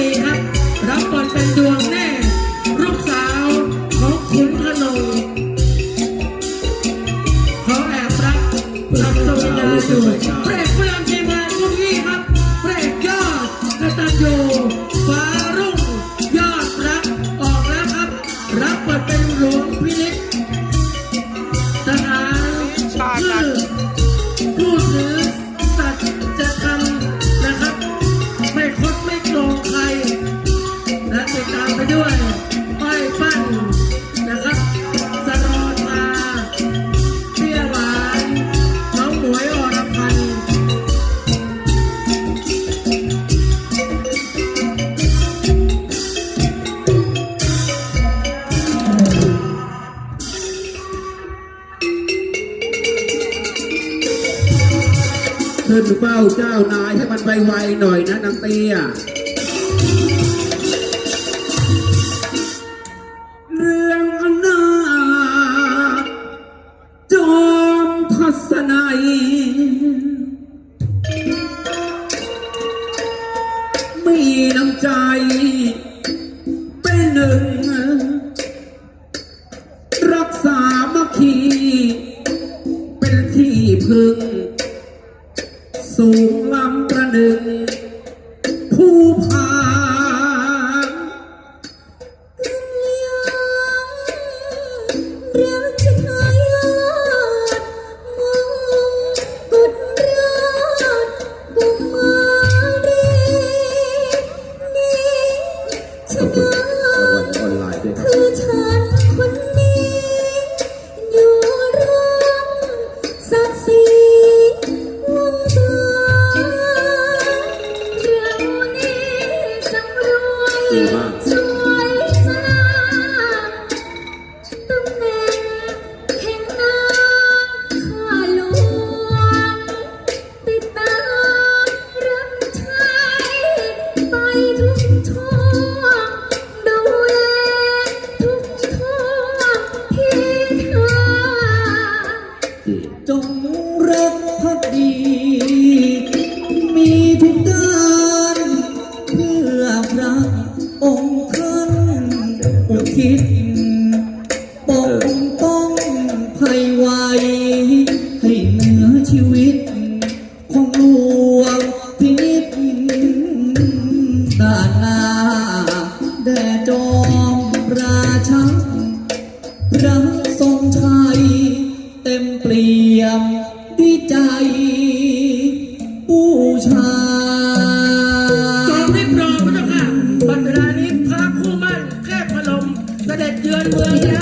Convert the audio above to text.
รีครับ รับบอลเป็นดวงแน่ลูกสาวของขุนธนงเขอแอบรักรักสมิดาอยู่เบรกผู้นำทีมงานพวกพี่ครับเบรกยอดกระตันยูฟ้ารุ่งยอดรักออกแล้วครับ รับบอลเป็นหลวงพินิจ ขึ้นเฝ้าเจ้านายให้มันไวๆหน่อยนะนางเตี้ยเรื่องอนาจอมทัศนัยมีน้ำใจเป็นหนึ่ง รักษามัคคีเป็นที่พึ่ง สูงล้ำประหนึ่ง จงรักภักดี มีทุกด้านเพื่อพระองค์ท่านอุทิศปกป้องภัยไวให้เหนือชีวิต ของหลวงพินิจด้านหน้าแด่จอมราชันพระทรงชัย เต็มเปลี่ยมดีใจผู้ชายจอมรีบรอพระเจ้าค่ะบัดเานี้พระคู่มั่นแค่พระลมเสด็จเยือนเมือง